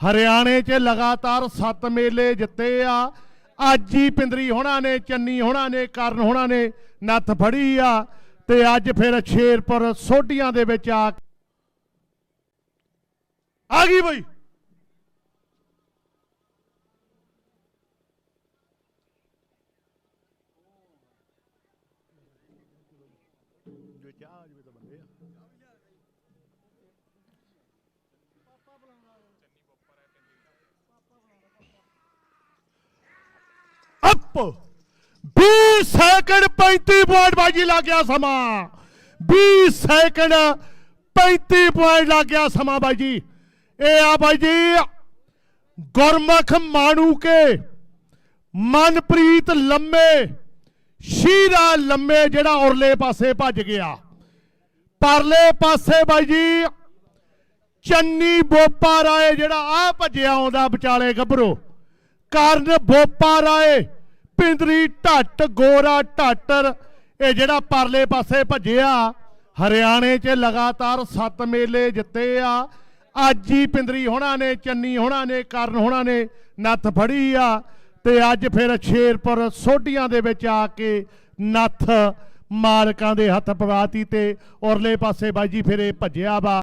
ਹਰਿਆਣੇ 'ਚ ਲਗਾਤਾਰ 7 ਮੇਲੇ ਜਿੱਤੇ ਆ। ਅੱਜ ਹੀ ਪਿੰਦਰੀ ਹੋਣਾ ਨੇ, ਚੰਨੀ ਹੋਣਾ ਨੇ, ਕਰਨ ਹੋਣਾ ਨੇ, ਨੱਥ ਫੜੀ ਆ ਤੇ ਅੱਜ ਫਿਰ ਸ਼ੇਰਪੁਰ ਸੋਢੀਆਂ ਦੇ ਵਿੱਚ ਆ ਆ ਗਈ ਬਈ। ਅਪ। 20 ਸੈਕਿੰਡ 35 ਪੁਆਇੰਟ ਬਾਜੀ ਲੱਗ ਗਿਆ ਸਮਾਂ। 20 ਸੈਕਿੰਡ 35 ਪੁਆਇੰਟ ਲੱਗ ਗਿਆ ਸਮਾਂ ਬਾਈ ਜੀ ਇਹ ਆ ਬਾਈ ਜੀ ਮਾਣੂ ਕੇ ਮਨਪ੍ਰੀਤ ਲੰਮੇ, ਸ਼ੀਰਾ ਲੰਮੇ ਜਿਹੜਾ ਔਰਲੇ ਪਾਸੇ ਭੱਜ ਗਿਆ। ਪਰਲੇ ਪਾਸੇ ਬਾਈ ਜੀ ਚੰਨੀ ਬੋਪਾ ਰਾਏ ਜਿਹੜਾ ਆ ਭੱਜਿਆ ਆਉਂਦਾ ਵਿਚਾਲੇ ਗੱਭਰੂ। ਕਰਨ ਬੋਪਾ ਰਾਏ ਪਿੰਦਰੀ ਢੱਟ, ਗੋਰਾ ਢਾਟਰ, ਇਹ ਜਿਹੜਾ ਪਰਲੇ ਪਾਸੇ ਭੱਜਿਆ, ਹਰਿਆਣੇ 'ਚ ਲਗਾਤਾਰ 7 ਮੇਲੇ ਜਿੱਤੇ ਆ। ਅੱਜ ਹੀ ਪਿੰਦਰੀ ਹੋਣਾ ਨੇ, ਚੰਨੀ ਹੋਣਾ ਨੇ, ਕਰਨ ਹੋਣਾ ਨੇ, ਨੱਥ ਫੜੀ ਆ। ਤੇ ਅੱਜ ਫਿਰ ਸ਼ੇਰਪੁਰ ਸੋਢੀਆਂ ਦੇ ਵਿੱਚ ਆ ਕੇ ਨੱਥ ਮਾਲਕਾਂ ਦੇ ਹੱਥ ਪਵਾਤੀ ਤੇ ਉਰਲੇ ਪਾਸੇ ਬਾਈ ਜੀ ਫਿਰ ਇਹ ਭੱਜਿਆ ਵਾ।